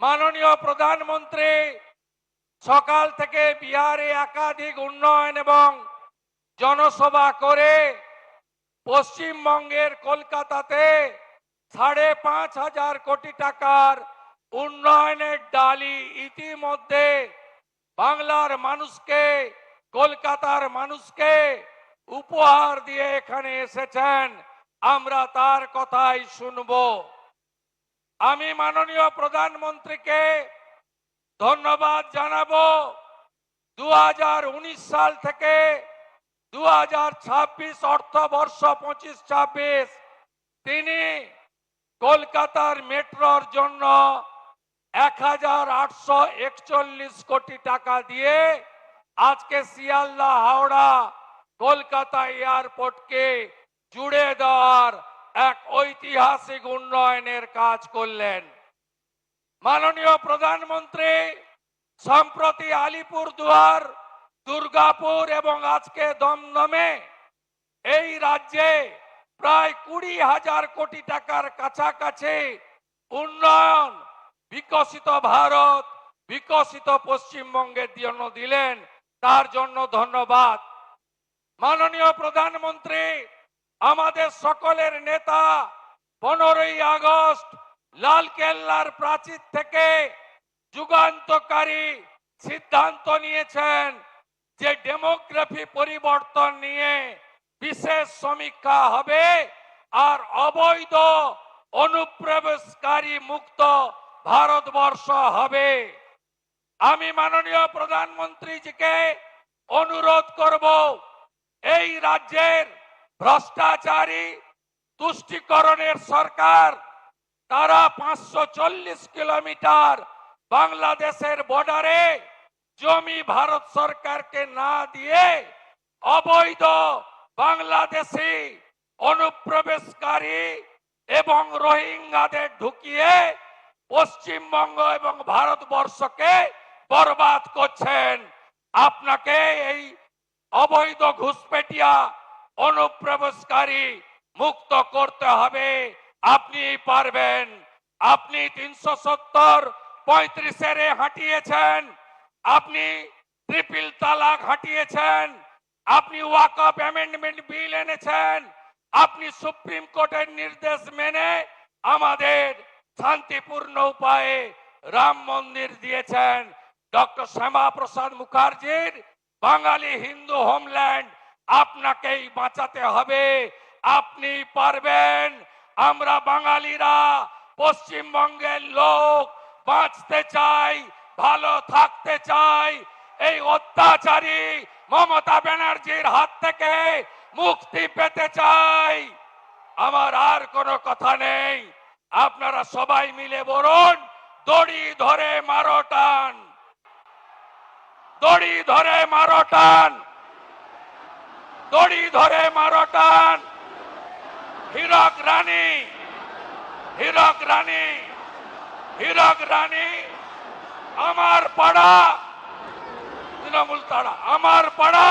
মাননীয় প্রধানমন্ত্রী, সকাল থেকে বিহারে একাধিক উন্নয়ন এবং জনসভা করে পশ্চিমবঙ্গের কলকাতাতে সাড়ে পাঁচ হাজার কোটি টাকার উন্নয়নের ডালি ইতিমধ্যে বাংলার মানুষকে, কলকাতার মানুষকে উপহার দিয়ে এখানে এসেছেন। আমরা তার কথাই শুনব। আমি মাননীয় প্রধানমন্ত্রীকে ধন্যবাদ জানাব। দু হাজার উনিশ সাল থেকে দু হাজার ছাব্বিশ অর্থবর্ষ পঁচিশ ছাব্বিশ, তিনি কলকাতার মেট্রোর জন্য এক হাজার আটশো একচল্লিশ কোটি টাকা দিয়ে আজকে শিয়ালদা, হাওড়া, কলকাতা এয়ারপোর্টকে জুড়ে দেওয়ার এক ঐতিহাসিক উন্নয়নের কাজ করলেন। মাননীয় প্রধানমন্ত্রী, সম্প্রতি আলিপুরদুয়ার দুর্গাপুর এবং আজকে দমদমে এই রাজ্যে প্রায় কুড়ি হাজার কোটি টাকার কাছাকাছি উন্নয়ন, বিকশিত ভারত, বিকশিত পশ্চিমবঙ্গের জন্য দিলেন। তার জন্য ধন্যবাদ। মাননীয় প্রধানমন্ত্রী আমাদের সকলের নেতা পনেরোই আগস্ট লাল কেল্লার প্রাচীর থেকে যুগান্তকারী সিদ্ধান্ত নিয়েছেন যে ডেমোগ্রাফি পরিবর্তন নিয়ে বিশেষ সমীক্ষা হবে আর অবৈধ অনুপ্রবেশকারী মুক্ত ভারতবর্ষ হবে। আমি মাননীয় প্রধানমন্ত্রীজিকে অনুরোধ করব এই রাজ্যের ভ্রষ্টাচারী তুষ্টিকরণের সরকার, তারা পাঁচশো চল্লিশ কিলোমিটার বাংলাদেশের বর্ডারে জমি ভারত সরকারকে না দিয়ে অবৈধ বাংলাদেশি অনুপ্রবেশকারী এবং রোহিঙ্গাদের ঢুকিয়ে পশ্চিমবঙ্গ এবং ভারতবর্ষকে বরবাদ করছেন। আপনাকে এই অবৈধ ঘুষপেটিয়া অনুপ্রবেশকারী মুক্ত করতে হবে। আপনি পারবেন। আপনি তিনশো সত্তর পঁয়ত্রিশের হাঁটিয়েছেন। আপনি ট্রিপল তালাক হাঁটিয়েছেন। আপনি ওয়াকআপ অ্যামেন্ডমেন্ট বিল এনেছেন। আপনি সুপ্রিম কোর্টের নির্দেশ মেনে আমাদের শান্তিপূর্ণ উপায়ে রাম মন্দির দিয়েছেন। ডক্টর শ্যামা প্রসাদ মুখার্জির বাঙালি হিন্দু হোমল্যান্ড আপনাকেই বাঁচাতে হবে। আপনি পারবেন। আমরা বাঙালিরা পশ্চিমবঙ্গের লোক, বাঁচতে চাই, ভালো থাকতে চাই। এই অত্যাচারী মমতা ব্যানার্জির হাত থেকে মুক্তি পেতে চাই। আমার আর কোনো কথা নেই। আপনারা সবাই মিলে বলুন, দড়ি ধরে মারো টান। দড়ি ধরে মারো টান। দড়ি ধরে মারো টান। হীরক রানী হীরক রানী হীরক রানী, আমার পাড়া, তৃণমূল তাড়া, আমার পাড়া।